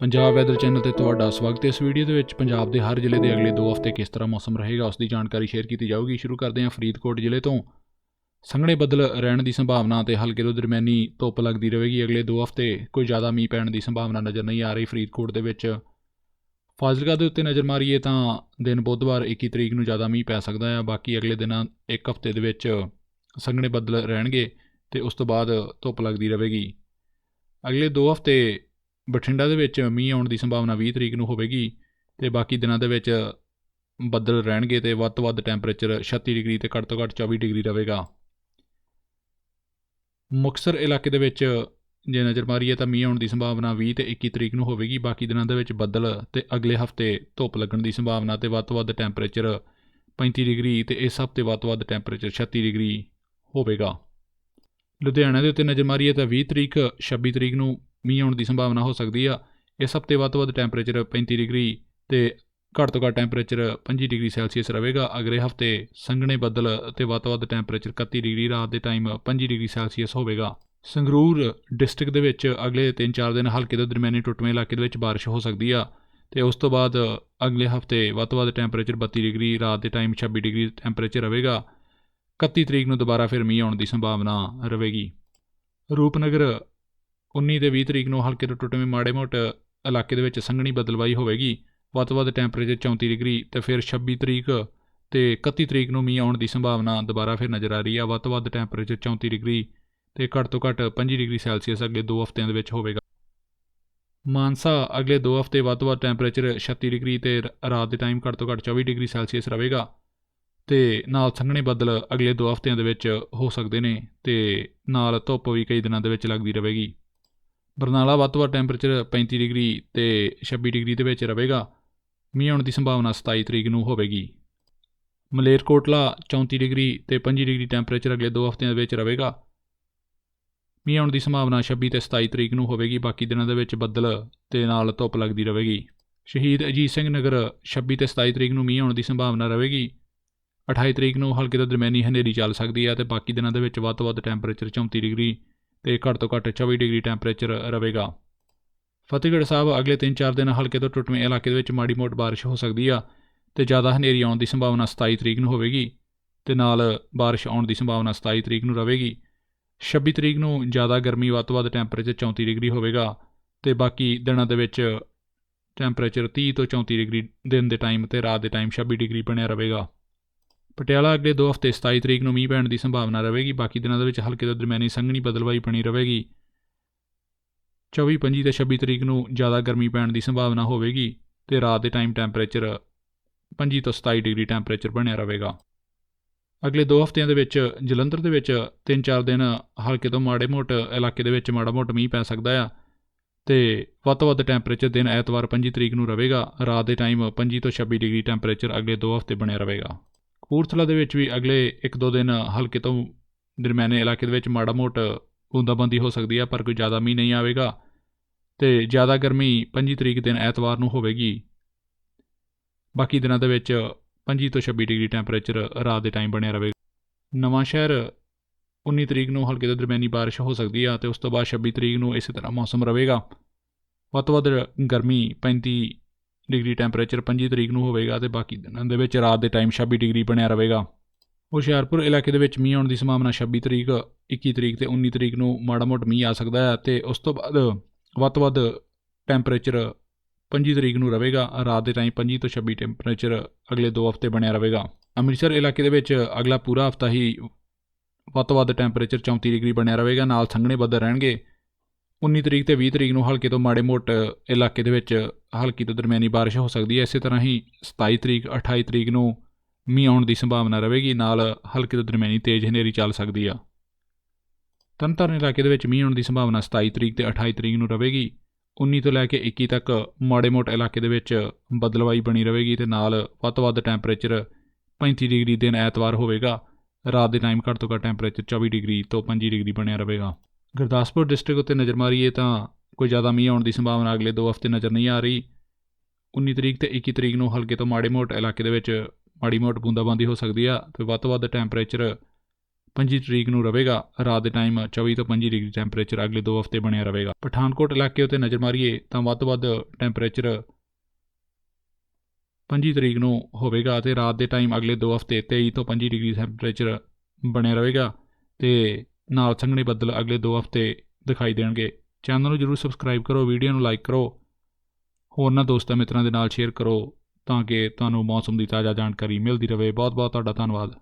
Punjab weather channel ਤੇ ਤੁਹਾਡਾ ਸਵਾਗਤ ਹੈ। ਇਸ ਵੀਡੀਓ ਦੇ ਵਿੱਚ ਪੰਜਾਬ ਦੇ ਹਰ ਜ਼ਿਲ੍ਹੇ ਦੇ ਅਗਲੇ 2 ਹਫ਼ਤੇ ਕਿਸ ਤਰ੍ਹਾਂ ਮੌਸਮ ਰਹੇਗਾ ਉਸ ਦੀ ਜਾਣਕਾਰੀ ਸ਼ੇਅਰ ਕੀਤੀ ਜਾਊਗੀ। ਸ਼ੁਰੂ ਕਰਦੇ ਹਾਂ ਫਰੀਦਕੋਟ ਜ਼ਿਲ੍ਹੇ ਤੋਂ। ਸੰਘਣੇ ਬੱਦਲ ਰਹਿਣ ਦੀ ਸੰਭਾਵਨਾ ਤੇ ਹਲਕੇ ਤੋਂ ਦਰਮਿਆਨੀ ਧੁੱਪ ਲੱਗਦੀ ਰਹੇਗੀ ਅਗਲੇ 2 ਹਫ਼ਤੇ। ਕੋਈ ਜ਼ਿਆਦਾ ਮੀਂਹ ਪੈਣ ਦੀ ਸੰਭਾਵਨਾ ਨਜ਼ਰ ਨਹੀਂ ਆ ਰਹੀ ਫਰੀਦਕੋਟ ਦੇ ਵਿੱਚ। ਫਾਜ਼ਿਲਕਾ ਦੇ ਉੱਤੇ ਨਜ਼ਰ ਮਾਰੀਏ ਤਾਂ ਦਿਨ ਬੁੱਧਵਾਰ 21 ਤਰੀਕ ਨੂੰ ਜ਼ਿਆਦਾ ਮੀਂਹ ਪੈ ਸਕਦਾ ਹੈ। ਬਾਕੀ ਅਗਲੇ ਦਿਨਾਂ ਇੱਕ ਹਫ਼ਤੇ ਦੇ ਵਿੱਚ ਸੰਘਣੇ ਬੱਦਲ ਰਹਿਣਗੇ ਤੇ ਉਸ ਤੋਂ ਬਾਅਦ ਧੁੱਪ ਲੱਗਦੀ ਰਹੇਗੀ। ਅਗਲੇ 2 ਹਫ਼ਤੇ ਬਠਿੰਡਾ ਦੇ ਵਿੱਚ ਮੀਂਹ ਆਉਣ ਦੀ ਸੰਭਾਵਨਾ 20 ਤਰੀਕ ਨੂੰ ਹੋਵੇਗੀ ਤੇ ਬਾਕੀ ਦਿਨਾਂ ਦੇ ਵਿੱਚ ਬੱਦਲ ਰਹਿਣਗੇ ਤੇ ਵੱਧ ਤੋਂ ਵੱਧ ਟੈਂਪਰੇਚਰ 36 ਡਿਗਰੀ ਤੇ ਘੱਟ ਤੋਂ ਘੱਟ 24 ਡਿਗਰੀ ਰਹੇਗਾ। ਮੁਕਤਸਰ ਇਲਾਕੇ ਦੇ ਵਿੱਚ ਜੇ ਨਜ਼ਰ ਮਾਰੀਏ ਤਾਂ ਮੀਂਹ ਆਉਣ ਦੀ ਸੰਭਾਵਨਾ 20 ਤੇ 21 ਤਰੀਕ ਨੂੰ ਹੋਵੇਗੀ। ਬਾਕੀ ਦਿਨਾਂ ਦੇ ਵਿੱਚ ਬੱਦਲ ਤੇ ਅਗਲੇ ਹਫ਼ਤੇ ਧੁੱਪ ਲੱਗਣ ਦੀ ਸੰਭਾਵਨਾ ਤੇ ਵੱਧ ਤੋਂ ਵੱਧ ਟੈਂਪਰੇਚਰ 35 ਡਿਗਰੀ ਤੇ ਇਸ ਹਫ਼ਤੇ ਵੱਧ ਤੋਂ ਵੱਧ ਟੈਂਪਰੇਚਰ 36 ਡਿਗਰੀ ਹੋਵੇਗਾ। ਲੁਧਿਆਣਾ ਦੇ ਉੱਤੇ ਨਜ਼ਰ ਮਾਰੀਏ ਤਾਂ 20 ਤਰੀਕ 26 ਤਰੀਕ ਨੂੰ ਮੀਂਹ ਆਉਣ ਦੀ ਸੰਭਾਵਨਾ ਹੋ ਸਕਦੀ ਆ। ਇਸ ਹਫ਼ਤੇ ਵੱਧ ਤੋਂ ਵੱਧ ਟੈਂਪਰੇਚਰ 35 ਡਿਗਰੀ ਤੇ ਘੱਟ ਤੋਂ ਘੱਟ ਟੈਂਪਰੇਚਰ 25 ਡਿਗਰੀ ਸੈਲਸੀਅਸ ਰਹੇਗਾ। ਅਗਲੇ ਹਫ਼ਤੇ ਸੰਘਣੇ ਬੱਦਲ ਤੇ ਵੱਧ ਤੋਂ ਵੱਧ ਟੈਂਪਰੇਚਰ 31 ਡਿਗਰੀ, ਰਾਤ ਦੇ ਟਾਈਮ 25 ਡਿਗਰੀ ਸੈਲਸੀਅਸ ਹੋਵੇਗਾ। ਸੰਗਰੂਰ ਡਿਸਟ੍ਰਿਕਟ ਦੇ ਵਿੱਚ ਅਗਲੇ 3-4 ਦਿਨ ਹਲਕੇ ਤੋਂ ਦਰਮਿਆਨੀ ਟੁੱਟਵੇਂ ਇਲਾਕੇ ਦੇ ਵਿੱਚ ਬਾਰਿਸ਼ ਹੋ ਸਕਦੀ ਆ ਤੇ ਉਸ ਤੋਂ ਬਾਅਦ ਅਗਲੇ ਹਫ਼ਤੇ ਵੱਧ ਤੋਂ ਵੱਧ ਟੈਂਪਰੇਚਰ 32 ਡਿਗਰੀ, ਰਾਤ ਦੇ ਟਾਈਮ 26 ਡਿਗਰੀ ਟੈਂਪਰੇਚਰ ਰਹੇਗਾ। 31 ਤਰੀਕ ਨੂੰ ਦੁਬਾਰਾ ਫਿਰ ਮੀਂਹ ਆਉਣ ਦੀ ਸੰਭਾਵਨਾ ਰਹੇਗੀ। ਰੂਪਨਗਰ 19 ਤੇ 20 ਤਰੀਕ ਨੂੰ ਹਲਕੇ ਤੋਂ ਟੁੱਟਵੇਂ ਮਾੜੇ ਮੋਟ ਇਲਾਕੇ ਦੇ ਵਿੱਚ ਸੰਘਣੀ ਬਦਲਵਾਈ ਹੋਵੇਗੀ। ਵੱਧ ਤੋਂ ਵੱਧ ਟੈਂਪਰੇਚਰ 34 ਡਿਗਰੀ ਤੇ ਫਿਰ 26 ਤਰੀਕ ਤੇ 31 ਤਰੀਕ ਨੂੰ ਮੀਂਹ ਆਉਣ ਦੀ ਸੰਭਾਵਨਾ ਦੁਬਾਰਾ ਫਿਰ ਨਜ਼ਰ ਆ ਰਹੀ ਆ। ਵੱਧ ਤੋਂ ਵੱਧ ਟੈਂਪਰੇਚਰ 34 ਡਿਗਰੀ ਤੇ ਘੱਟ ਤੋਂ ਘੱਟ 25 ਡਿਗਰੀ ਸੈਲਸੀਅਸ ਅਗਲੇ 2 ਹਫ਼ਤਿਆਂ ਦੇ ਵਿੱਚ ਹੋਵੇਗਾ। ਮਾਨਸਾ ਅਗਲੇ 2 ਹਫ਼ਤੇ ਵੱਧ ਤੋਂ ਵੱਧ ਟੈਂਪਰੇਚਰ 36 ਡਿਗਰੀ ਤੇ ਰਾਤ ਦੇ ਟਾਈਮ ਘੱਟ ਤੋਂ ਘੱਟ 24 ਡਿਗਰੀ ਸੈਲਸੀਅਸ ਰਹੇਗਾ ਤੇ ਨਾਲ ਸੰਘਣੇ ਬੱਦਲ ਅਗਲੇ 2 ਹਫ਼ਤਿਆਂ ਦੇ ਵਿੱਚ ਹੋ ਸਕਦੇ ਨੇ ਤੇ ਨਾਲ ਧੁੱਪ ਵੀ ਕਈ ਦਿਨਾਂ ਦੇ ਵਿੱਚ ਲੱਗਦੀ ਰਹੇਗੀ। ਬਰਨਾਲਾ ਵੱਧ ਤੋਂ ਵੱਧ ਟੈਂਪਰੇਚਰ 35 ਡਿਗਰੀ ਤੇ 26 ਡਿਗਰੀ ਦੇ ਵਿੱਚ ਰਹੇਗਾ। ਮੀਂਹ ਆਉਣ ਦੀ ਸੰਭਾਵਨਾ 27 ਤਰੀਕ ਨੂੰ ਹੋਵੇਗੀ। ਮਲੇਰਕੋਟਲਾ 34 ਡਿਗਰੀ ਤੇ 25 ਡਿਗਰੀ ਟੈਂਪਰੇਚਰ ਅਗਲੇ 2 ਹਫ਼ਤਿਆਂ ਦੇ ਵਿੱਚ ਰਹੇਗਾ। ਮੀਂਹ ਆਉਣ ਦੀ ਸੰਭਾਵਨਾ 26 ਤੇ 27 ਤਰੀਕ ਨੂੰ ਹੋਵੇਗੀ, ਬਾਕੀ ਦਿਨਾਂ ਦੇ ਵਿੱਚ ਬੱਦਲ ਤੇ ਨਾਲ ਧੁੱਪ ਲੱਗਦੀ ਰਹੇਗੀ। ਸ਼ਹੀਦ ਅਜੀਤ ਸਿੰਘ ਨਗਰ 26 ਤੇ 27 ਤਰੀਕ ਨੂੰ ਮੀਂਹ ਆਉਣ ਦੀ ਸੰਭਾਵਨਾ ਰਹੇਗੀ। 28 ਤਰੀਕ ਨੂੰ ਹਲਕੇ ਤੋਂ ਦਰਮਿਆਨੀ ਹਨੇਰੀ ਚੱਲ ਸਕਦੀ ਹੈ ਤੇ ਬਾਕੀ ਦਿਨਾਂ ਦੇ ਵਿੱਚ ਵੱਧ ਤੋਂ ਵੱਧ ਟੈਂਪਰੇਚਰ 34 ਡਿਗਰੀ ਤੇ ਘੱਟ ਤੋਂ ਘੱਟ 24 ਡਿਗਰੀ ਟੈਂਪਰੇਚਰ ਰਹੇਗਾ। ਫਤਿਹਗੜ੍ਹ ਸਾਹਿਬ ਅਗਲੇ 3-4 ਦਿਨ ਹਲਕੇ ਤੋਂ ਟੁੱਟਵੇਂ ਇਲਾਕੇ ਦੇ ਵਿੱਚ ਮਾੜੀ ਮੋਟ ਬਾਰਿਸ਼ ਹੋ ਸਕਦੀ ਆ ਤੇ ਜ਼ਿਆਦਾ ਹਨੇਰੀ ਆਉਣ ਦੀ ਸੰਭਾਵਨਾ 27 ਤਰੀਕ ਨੂੰ ਹੋਵੇਗੀ ਤੇ ਨਾਲ ਬਾਰਿਸ਼ ਆਉਣ ਦੀ ਸੰਭਾਵਨਾ 27 ਤਰੀਕ ਨੂੰ ਰਹੇਗੀ। 26 ਤਰੀਕ ਨੂੰ ਜ਼ਿਆਦਾ ਗਰਮੀ ਵੱਧ ਤੋਂ ਵੱਧ ਟੈਂਪਰੇਚਰ 34 ਡਿਗਰੀ ਹੋਵੇਗਾ ਤੇ ਬਾਕੀ ਦਿਨਾਂ ਦੇ ਵਿੱਚ ਟੈਂਪਰੇਚਰ 30 ਤੋਂ 34 ਡਿਗਰੀ ਦਿਨ ਦੇ ਟਾਈਮ ਤੇ ਰਾਤ ਦੇ ਟਾਈਮ 26 ਡਿਗਰੀ ਬਣਿਆ ਰਹੇਗਾ। ਪਟਿਆਲਾ ਅਗਲੇ 2 ਹਫ਼ਤੇ 27 ਤਰੀਕ ਨੂੰ ਮੀਂਹ ਪੈਣ ਦੀ ਸੰਭਾਵਨਾ ਰਹੇਗੀ, ਬਾਕੀ ਦਿਨਾਂ ਦੇ ਵਿੱਚ ਹਲਕੇ ਤੋਂ ਦਰਮਿਆਨੀ ਸੰਘਣੀ ਬਦਲਵਾਈ ਬਣੀ ਰਹੇਗੀ। 24 25 ਤੇ 26 ਤਰੀਕ ਨੂੰ ਜ਼ਿਆਦਾ ਗਰਮੀ ਪੈਣ ਦੀ ਸੰਭਾਵਨਾ ਹੋਵੇਗੀ ਤੇ ਰਾਤ ਦੇ ਟਾਈਮ ਟੈਂਪਰੇਚਰ 25 ਤੋਂ 27 ਡਿਗਰੀ ਟੈਂਪਰੇਚਰ ਬਣਿਆ ਰਹੇਗਾ। ਅਗਲੇ 2 ਹਫ਼ਤਿਆਂ ਦੇ ਵਿੱਚ ਜਲੰਧਰ ਦੇ ਵਿੱਚ 3-4 ਦਿਨ ਹਲਕੇ ਤੋਂ ਮਾੜੇ ਮੋਟ ਇਲਾਕੇ ਦੇ ਵਿੱਚ ਮਾੜਾ ਮੋਟ ਮੀਂਹ ਪੈ ਸਕਦਾ ਆ ਤੇ ਵੱਧ ਤੋਂ ਵੱਧ ਟੈਂਪਰੇਚਰ ਦਿਨ ਐਤਵਾਰ 25 ਤਰੀਕ ਨੂੰ ਰਹੇਗਾ, ਰਾਤ ਦੇ ਟਾਈਮ 25 ਤੋਂ 26 ਡਿਗਰੀ ਟੈਂਪਰੇਚਰ ਅਗਲੇ 2 ਹਫ਼ਤੇ ਬਣਿਆ ਰਹੇਗਾ। ਕਪੂਰਥਲਾ ਦੇ ਵਿੱਚ ਵੀ ਅਗਲੇ 1-2 ਦਿਨ ਹਲਕੇ ਤੋਂ ਦਰਮਿਆਨੇ ਇਲਾਕੇ ਦੇ ਵਿੱਚ ਮਾੜਾ ਮੋਟ ਬੂੰਦਾਬਾਂਦੀ ਹੋ ਸਕਦੀ ਹੈ ਪਰ ਕੋਈ ਜ਼ਿਆਦਾ ਮੀਂਹ ਨਹੀਂ ਆਵੇਗਾ ਤੇ ਜ਼ਿਆਦਾ ਗਰਮੀ 25 ਤਰੀਕ ਦਿਨ ਐਤਵਾਰ ਨੂੰ ਹੋਵੇਗੀ। ਬਾਕੀ ਦਿਨਾਂ ਦੇ ਵਿੱਚ 25 ਤੋਂ 26 ਡਿਗਰੀ ਟੈਂਪਰੇਚਰ ਰਾਤ ਦੇ ਟਾਈਮ ਬਣਿਆ ਰਹੇਗਾ ਨਵਾਂ ਸ਼ਹਿਰ 19 ਤਰੀਕ ਨੂੰ ਹਲਕੇ ਤੋਂ ਦਰਮਿਆਨੀ ਬਾਰਿਸ਼ ਹੋ ਸਕਦੀ ਆ ਤੇ ਉਸ ਤੋਂ ਬਾਅਦ 26 ਤਰੀਕ ਨੂੰ ਇਸੇ ਤਰ੍ਹਾਂ ਮੌਸਮ ਰਹੇਗਾ ਵੱਧ ਤੋਂ ਵੱਧ ਗਰਮੀ 35 ਡਿਗਰੀ ਟੈਂਪਰੇਚਰ 25 ਤਰੀਕ ਨੂੰ ਹੋਵੇਗਾ ਤੇ ਬਾਕੀ ਦਿਨਾਂ ਦੇ ਵਿੱਚ ਰਾਤ ਦੇ ਟਾਈਮ 26 ਡਿਗਰੀ ਬਣਿਆ ਰਹੇਗਾ। ਹੁਸ਼ਿਆਰਪੁਰ ਇਲਾਕੇ ਦੇ ਵਿੱਚ ਮੀਂਹ ਆਉਣ ਦੀ ਸੰਭਾਵਨਾ 26 ਤਰੀਕ 21 ਤਰੀਕ ਤੇ 19 ਤਰੀਕ ਨੂੰ ਮਾੜਾ ਮੋਟ ਮੀਂਹ ਆ ਸਕਦਾ ਹੈ ਤੇ ਉਸ ਤੋਂ ਬਾਅਦ ਵੱਧ ਤੋਂ ਵੱਧ ਟੈਂਪਰੇਚਰ 25 ਤਰੀਕ ਨੂੰ ਰਹੇਗਾ, ਰਾਤ ਦੇ ਟਾਈਮ 25 ਤੋਂ 26 ਟੈਂਪਰੇਚਰ ਅਗਲੇ 2 ਹਫ਼ਤੇ ਬਣਿਆ ਰਹੇਗਾ। ਅੰਮ੍ਰਿਤਸਰ ਇਲਾਕੇ ਦੇ ਵਿੱਚ ਅਗਲਾ ਪੂਰਾ ਹਫ਼ਤਾ ਹੀ ਵੱਧ ਤੋਂ ਵੱਧ ਟੈਂਪਰੇਚਰ 34 ਡਿਗਰੀ ਬਣਿਆ ਰਹੇਗਾ, ਨਾਲ ਸੰਘਣੇ ਬੱਦਲ ਰਹਿਣਗੇ। 19 ਤਰੀਕ ਤੇ 20 ਤਰੀਕ ਨੂੰ ਹਲਕੇ ਤੋਂ ਮਾੜੇ ਮੋਟ ਇਲਾਕੇ ਦੇ ਵਿੱਚ ਹਲਕੀ ਤੋਂ ਦਰਮਿਆਨੀ ਬਾਰਿਸ਼ ਹੋ ਸਕਦੀ ਹੈ। ਇਸੇ ਤਰ੍ਹਾਂ ਹੀ 27 ਤਰੀਕ 28 ਤਰੀਕ ਨੂੰ ਮੀਂਹ ਆਉਣ ਦੀ ਸੰਭਾਵਨਾ ਰਹੇਗੀ। ਨਾਲ ਹਲਕੇ ਤੋਂ ਦਰਮਿਆਨੀ ਤੇਜ਼ ਹਨੇਰੀ ਚੱਲ ਸਕਦੀ ਆ। ਤਰਨਤਾਰਨ ਇਲਾਕੇ ਦੇ ਵਿੱਚ ਮੀਂਹ ਆਉਣ ਦੀ ਸੰਭਾਵਨਾ 27 ਤਰੀਕ ਤੇ 28 ਤਰੀਕ ਨੂੰ ਰਹੇਗੀ। 19 ਤੋਂ ਲੈ ਕੇ 21 ਤੱਕ ਮਾੜੇ ਮੋਟੇ ਇਲਾਕੇ ਦੇ ਵਿੱਚ ਬਦਲਵਾਈ ਬਣੀ ਰਹੇਗੀ ਤੇ ਨਾਲ ਵੱਧ ਤੋਂ ਵੱਧ ਟੈਂਪਰੇਚਰ 35 ਡਿਗਰੀ ਦਿਨ ਐਤਵਾਰ ਹੋਵੇਗਾ। ਰਾਤ ਦੇ ਟਾਈਮ ਘੱਟ ਤੋਂ ਘੱਟ ਟੈਂਪਰੇਚਰ 24 ਡਿਗਰੀ ਤੋਂ 25 ਡਿਗਰੀ ਬਣਿਆ ਰਹੇਗਾ। ਗੁਰਦਾਸਪੁਰ ਡਿਸਟ੍ਰਿਕਟ ਉੱਤੇ ਨਜ਼ਰ ਮਾਰੀਏ ਤਾਂ ਕੋਈ ਜ਼ਿਆਦਾ ਮੀਂਹ ਆਉਣ ਦੀ ਸੰਭਾਵਨਾ ਅਗਲੇ 2 ਹਫ਼ਤੇ ਨਜ਼ਰ ਨਹੀਂ ਆ ਰਹੀ। 19 ਤਰੀਕ ਤੇ 21 ਤਰੀਕ ਨੂੰ ਹਲਕੇ ਤੋਂ ਮਾੜੇ ਮੋਟ ਇਲਾਕੇ ਦੇ ਵਿੱਚ ਮਾੜੀ ਮੋਟ ਬੂੰਦਾਬਾਂਦੀ ਹੋ ਸਕਦੀ ਆ ਤੇ ਵੱਧ ਤੋਂ ਵੱਧ ਟੈਂਪਰੇਚਰ 25 ਤਰੀਕ ਨੂੰ ਰਹੇਗਾ। ਰਾਤ ਦੇ ਟਾਈਮ 24 ਤੋਂ 25 ਡਿਗਰੀ ਟੈਂਪਰੇਚਰ ਅਗਲੇ 2 ਹਫ਼ਤੇ ਬਣਿਆ ਰਹੇਗਾ। ਪਠਾਨਕੋਟ ਇਲਾਕੇ ਉੱਤੇ ਨਜ਼ਰ ਮਾਰੀਏ ਤਾਂ ਵੱਧ ਤੋਂ ਵੱਧ ਟੈਂਪਰੇਚਰ 25 ਤਰੀਕ ਨੂੰ ਹੋਵੇਗਾ ਅਤੇ ਰਾਤ ਦੇ ਟਾਈਮ ਅਗਲੇ 2 ਹਫ਼ਤੇ 23 ਤੋਂ 25 ਡਿਗਰੀ ਟੈਂਪਰੇਚਰ ਬਣਿਆ ਰਹੇਗਾ ਤੇ ਨਾਲ ਸੰਘਣੇ ਬੱਦਲ ਅਗਲੇ 2 ਹਫ਼ਤੇ ਦਿਖਾਈ ਦੇਣਗੇ। ਚੈਨਲ ਨੂੰ ਜਰੂਰ ਸਬਸਕ੍ਰਾਈਬ ਕਰੋ ਵੀਡੀਓ ਨੂੰ ਲਾਈਕ ਕਰੋ। ਹੋਰਨਾਂ ਦੋਸਤਾਂ, ਮਿੱਤਰਾਂ ਦੇ ਨਾਲ ਸ਼ੇਅਰ ਕਰੋ, ਤਾਂ ਕਿ ਤੁਹਾਨੂੰ ਮੌਸਮ ਦੀ ਤਾਜ਼ਾ ਜਾਣਕਾਰੀ ਮਿਲਦੀ ਰਹੇ। ਬਹੁਤ ਬਹੁਤ ਤੁਹਾਡਾ ਧੰਨਵਾਦ।